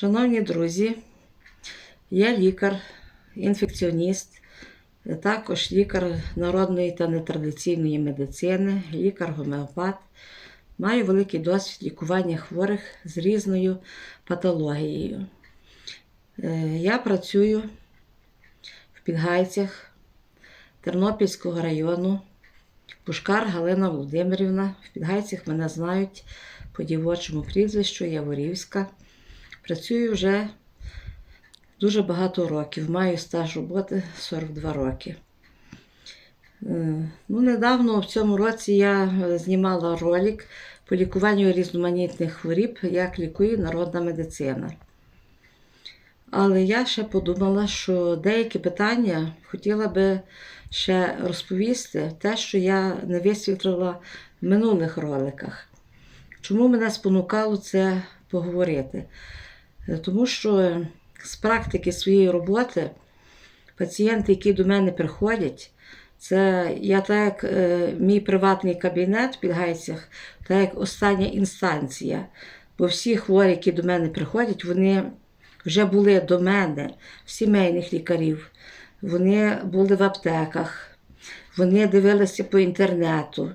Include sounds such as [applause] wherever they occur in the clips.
Шановні друзі, я лікар, інфекціоніст, також лікар народної та нетрадиційної медицини, лікар-гомеопат. Маю великий досвід лікування хворих з різною патологією. Е, Я працюю в Підгайцях Тернопільського району. Пушкар Галина Володимирівна. В Підгайцях мене знають по дівочому прізвищу Яворівська. Працюю вже дуже багато років. Маю стаж роботи 42 роки. Е, Ну, недавно в цьому році я знімала ролик по лікуванню різноманітних хворіб, як лікує народна медицина. Але я ще подумала, що деякі питання хотіла би ще розповісти, те, що я не висвітлила в минулих роликах. Чому мене спонукало це поговорити? Е, Тому що з практики своєї роботи пацієнти, які до мене приходять, це я так як е, мій приватний кабінет в Підгайцях, так як остання інстанція. Бо всі хворі, які до мене приходять, вони вже були до мене, сімейних лікарів, вони були в аптеках, вони дивилися по інтернету,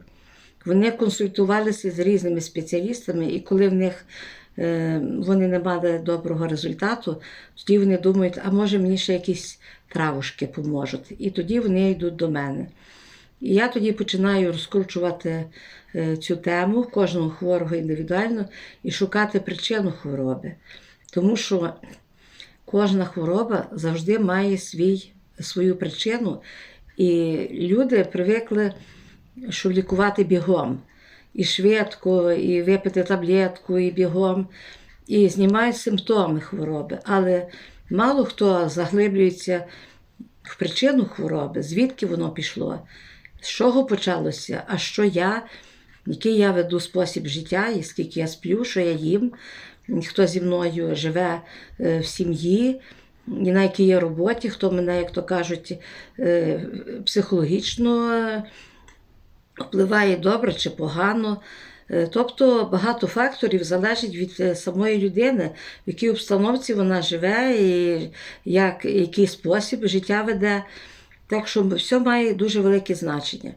вони консультувалися з різними спеціалістами, і коли в них е, вони не мали доброго результату, тоді вони думають, а може мені ще якісь травушки поможуть. І тоді вони йдуть до мене. І я тоді починаю розкручувати е, цю тему кожного хворого індивідуально і шукати причину хвороби. Тому що кожна хвороба завжди має свій, свою причину, і люди привикли, що лікувати бігом. І швидко, і випити таблетку, і бігом, і знімають симптоми хвороби. Але мало хто заглиблюється в причину хвороби, звідки воно пішло, з чого почалося, а що я, який я веду спосіб життя, і скільки я сплю, що я їм, хто зі мною живе е, в сім'ї, і на якій я роботі, хто мене, як то кажуть, е, психологічно впливає добре чи погано. Е, Тобто багато факторів залежить від е, самої людини, в якій обстановці вона живе, і як, який спосіб життя веде. Так що все має дуже велике значення.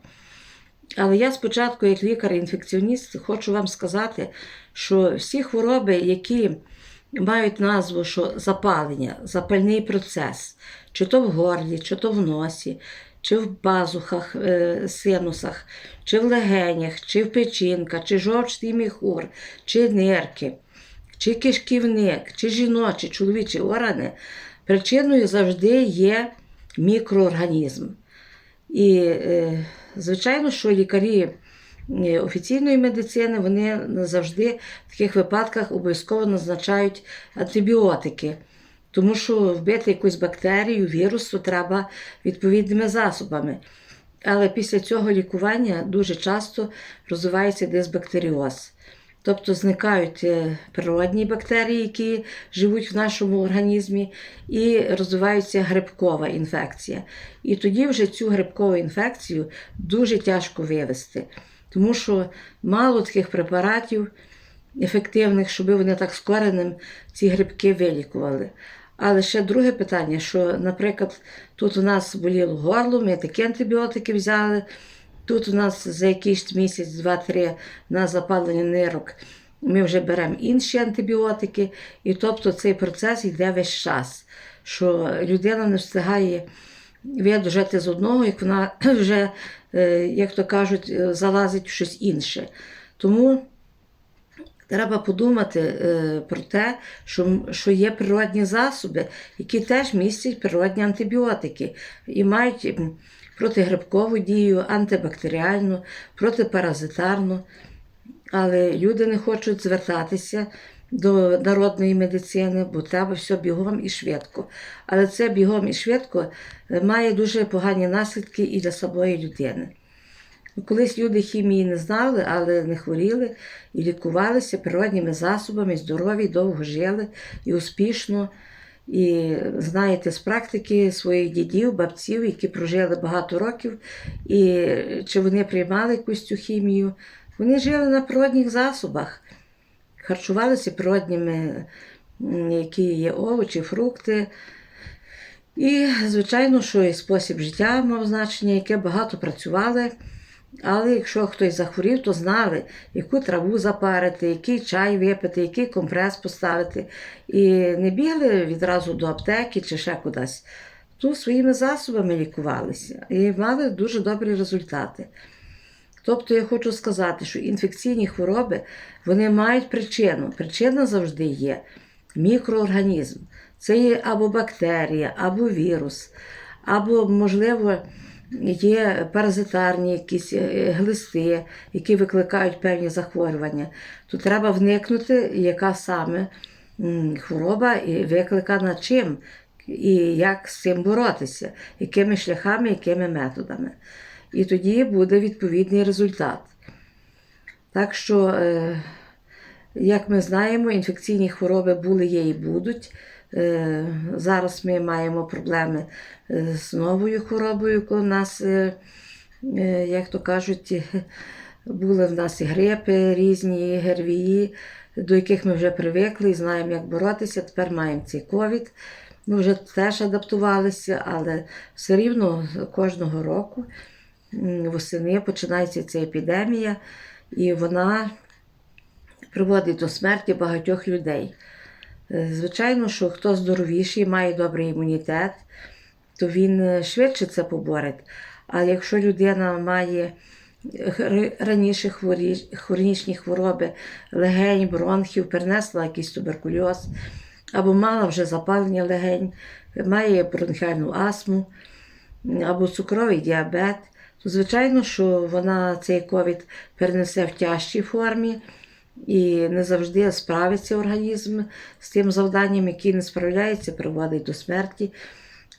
Але я спочатку, як лікар-інфекціоніст, хочу вам сказати, що всі хвороби, які мають назву що запалення, запальний процес, чи то в горлі, чи то в носі, чи в базухах, е, синусах, чи в легенях, чи в печінка, чи жовчний міхур, чи нирки, чи кишківник, чи жіночі, чоловічі органи, причиною завжди є мікроорганізм. І, е, звичайно, що лікарі е, офіційної медицини вони завжди в таких випадках обов'язково назначають антибіотики. Тому що вбити якусь бактерію, вірус, то треба відповідними засобами. Але після цього лікування дуже часто розвивається дисбактеріоз. Тобто зникають е, природні бактерії, які живуть в нашому організмі, і розвивається грибкова інфекція. І тоді вже цю грибкову інфекцію дуже тяжко вивести, тому що мало таких препаратів ефективних, щоб вони так з коренем ці грибки вилікували. Але ще друге питання, що, наприклад, тут у нас боліло горло, ми такі антибіотики взяли. Тут у нас за якийсь місяць, два-три на запалення нирок ми вже беремо інші антибіотики, і тобто цей процес йде весь час, що людина не встигає видужати з одного, як вона [clears throat] вже, е, як то кажуть, залазить в щось інше. Тому треба подумати е, про те, що, що є природні засоби, які теж містять природні антибіотики і мають протигрибкову дію, антибактеріальну, протипаразитарну. Але люди не хочуть звертатися до народної медицини, бо треба все бігом і швидко. Але це бігом і швидко е, має дуже погані наслідки і для самої людини. Колись люди хімії не знали, але не хворіли і лікувалися природніми засобами, здорові, довго жили і успішно. І знаєте, з практики своїх дідів, бабців, які прожили багато років, і чи вони приймали якусь цю хімію, вони жили на природних засобах, харчувалися природніми які є овочі, фрукти. І, звичайно, що і спосіб життя мав значення, яке багато працювали. Але якщо хтось захворів, то знали, яку траву запарити, який чай випити, який компрес поставити. І не бігли відразу до аптеки чи ще кудись. Тут своїми засобами лікувалися і мали дуже добрі результати. Тобто я хочу сказати, що інфекційні хвороби вони мають причину. Причина завжди є мікроорганізм. Це є або бактерія, або вірус, або, можливо, є паразитарні якісь е, глисти, які викликають певні захворювання. То треба вникнути, яка саме хвороба і викликана чим, і як з цим боротися, якими шляхами, якими методами. І тоді буде відповідний результат. Так що, е, як ми знаємо, інфекційні хвороби були, є і будуть. Е, Зараз ми маємо проблеми е, з новою хворобою, коли в нас, е, е, як то кажуть, [laughs] були в нас і грипи різні, і ГРВІ, до яких ми вже привикли і знаємо, як боротися. Тепер маємо цей ковід. Ми вже теж адаптувалися, але все рівно кожного року восени починається ця епідемія, і вона приводить до смерті багатьох людей. Е, Звичайно, що хто здоровіший, має добрий імунітет, то він е, швидше це поборить. А якщо людина має раніше хворі, хронічні хвороби, легень, бронхів, перенесла якийсь туберкульоз, або мала вже запалення легень, має бронхіальну астму, або цукровий діабет, то звичайно, що вона цей ковід перенесе в тяжчій формі і не завжди справиться організм з тим завданням, який не справляється, приводить до смерті.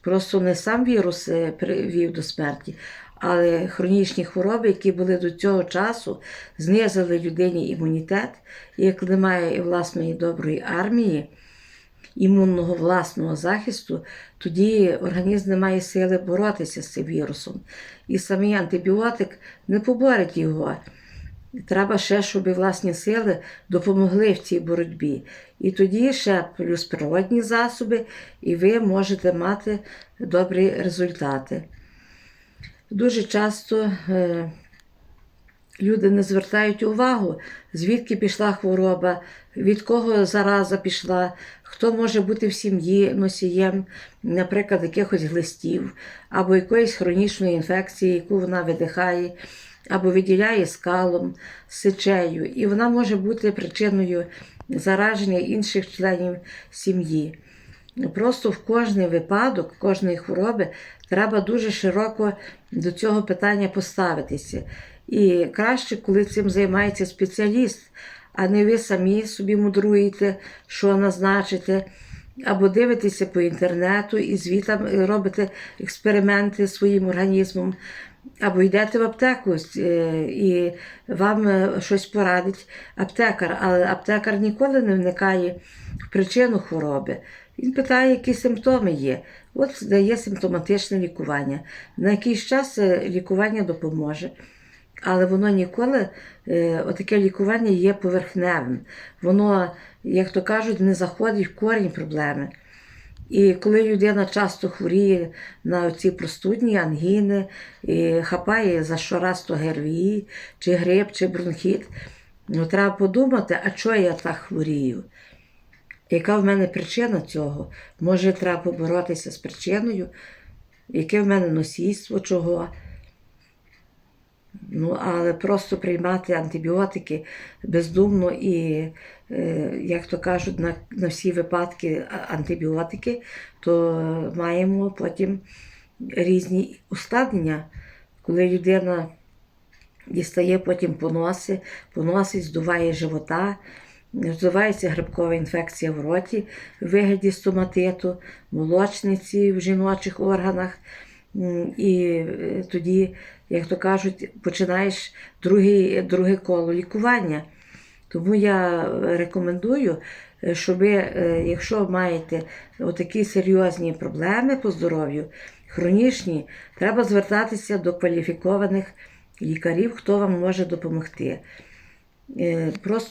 Просто не сам вірус е, привів до смерті, але хронічні хвороби, які були до цього часу, знизили людині імунітет. Як немає власної доброї армії, імунного власного захисту, тоді організм не має сили боротися з цим вірусом. І самий антибіотик не поборить його. Треба ще, щоб власні сили допомогли в цій боротьбі. І тоді ще плюс природні засоби, і ви можете мати добрі результати. Дуже часто е, люди не звертають увагу, звідки пішла хвороба, від кого зараза пішла, хто може бути в сім'ї носієм, наприклад, якихось глистів, або якоїсь хронічної інфекції, яку вона видихає, або виділяє скалом, сечею, і вона може бути причиною зараження інших членів сім'ї. Просто в кожний випадок, кожної хвороби треба дуже широко до цього питання поставитися. І краще, коли цим займається спеціаліст, а не ви самі собі мудруєте, що назначите, або дивитеся по інтернету і звітам робите експерименти своїм організмом, або йдете в аптеку е, і вам е, щось порадить аптекар, але аптекар ніколи не вникає в причину хвороби. Він питає, які симптоми є. От дає симптоматичне лікування. На якийсь час е, лікування допоможе. Але воно ніколи, отаке лікування є поверхневим. Воно, як то кажуть, не заходить в корінь проблеми. І коли людина часто хворіє на ці простудні ангіни, і хапає за щораз то ГРВІ, чи грип, чи бронхіт, ну, треба подумати, а чого я так хворію? Яка в мене причина цього? Може, треба поборотися з причиною, яке в мене носійство чого? Ну, але просто приймати антибіотики бездумно і, е, як то кажуть, на, на всі випадки антибіотики, то маємо потім різні ускладнення, коли людина дістає потім поноси, поносить, здуває живота, розвивається грибкова інфекція в роті в вигляді стоматиту, молочниці в жіночих органах. І е, тоді, як то кажуть, починаєш другий, друге коло лікування. Тому я рекомендую, е, щоб е, якщо маєте такі серйозні проблеми по здоров'ю, хронічні, треба звертатися до кваліфікованих лікарів, хто вам може допомогти. Е, Просто